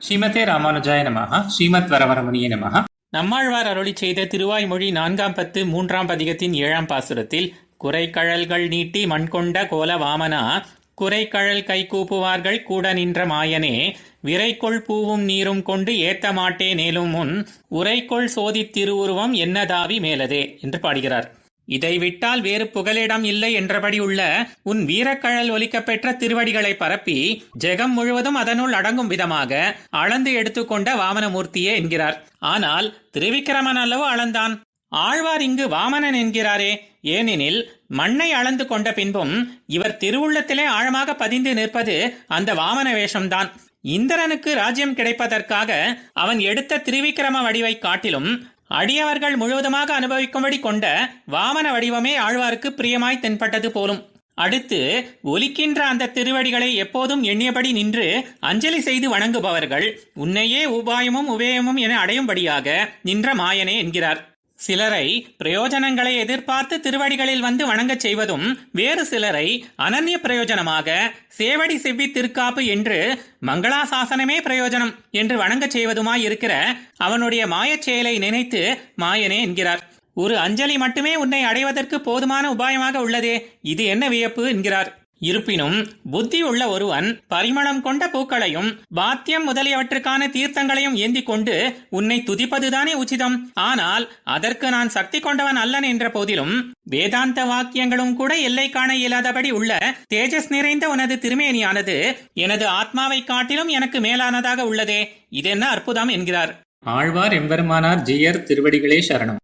ஸ்ரீமதே ராமானுஜாய நமஹ. ஸ்ரீமத் வரவரமுனிய நமஹ. நம்மாழ்வார் அருளி செய்த திருவாய்மொழி நான்காம் பத்து மூன்றாம் பதிகத்தின் ஏழாம் பாசுரத்தில் குறைக்கழல்கள் நீட்டி மண் கொண்ட கோல வாமனா குறைக்கழல் கை கூப்புவார்கள் கூட நின்ற மாயனே விரைக்கொள் பூவும் நீரும் கொண்டு ஏத்த மாட்டே நேலும் முன் உரைக்கொள் சோதித் திருவுருவம் என்னதாவி மேலதே என்று பாடுகிறார். இதை விட்டால் வேறு புகலிடம் இல்லை என்றபடி உள்ள உன் வீரக்கழல் ஒலிக்கப்பெற்ற திருவடிகளை பரப்பி ஜெகம் முழுவதும் அதனுள் அடங்கும் விதமாக அளந்து எடுத்துக்கொண்ட வாமனமூர்த்தியே என்கிறார். ஆனால் திருவிக்கிரமன் அல்லவோ அளந்தான். ஆழ்வார் இங்கு வாமனன் என்கிறாரே. ஏனெனில் மண்ணை அளந்து கொண்ட பின்பும் இவர் திருவுள்ளத்திலே ஆழமாக பதிந்து நிற்பது அந்த வாமன வேஷம்தான். இந்திரனுக்கு ராஜ்யம் கிடைப்பதற்காக அவன் எடுத்த திருவிக்கிரம வடிவை காட்டிலும் அடியவர்கள் முழுவதுமாக அனுபவிக்கும்படி கொண்ட வாமன வடிவமே ஆழ்வாருக்கு பிரியமாய் தென்பட்டது போலும். அடுத்து ஒலிக்கின்ற அந்த திருவடிகளை எப்போதும் எண்ணியபடி நின்று அஞ்சலி செய்து வணங்குபவர்கள் உன்னையே உபாயமும் உபேயமும் என அடையும்படியாக நின்ற மாயனே என்கிறார். சிலரை பிரயோஜனங்களை எதிர்பார்த்து திருவடிகளில் வந்து வணங்கச் செய்வதும் வேறு சிலரை அனன்ய பிரயோஜனமாக சேவடி செவ்வி திருக்காப்பு என்று மங்களாசாசனமே பிரயோஜனம் என்று வணங்கச் செய்வதுமாய் இருக்கிற அவனுடைய மாயச் செயலை நினைத்து மாயனே என்கிறார். ஒரு அஞ்சலி மட்டுமே உன்னை அடைவதற்கு போதுமான உபாயமாக உள்ளதே இது என்ன வியப்பு என்கிறார். இருப்பினும் புத்தி உள்ள ஒருவன் பரிமளம் கொண்ட பூக்களையும் பாத்தியம் முதலியவற்றுக்கான தீர்த்தங்களையும் ஏந்தி கொண்டு உன்னை துதிப்பதுதானே உச்சிதம். ஆனால் அதற்கு நான் சக்தி கொண்டவன் அல்லன் என்ற போதிலும் வேதாந்த வாக்கியங்களும் கூட எல்லை காண இயலாதபடி உள்ள தேஜஸ் நிறைந்த உனது திருமேனியானது எனது ஆத்மாவை காட்டிலும் எனக்கு மேலானதாக உள்ளதே. இதென்ன அற்புதம் என்கிறார். ஆழ்வார் எம்பெருமானார் ஜியர் திருவடிகளே சரணம்.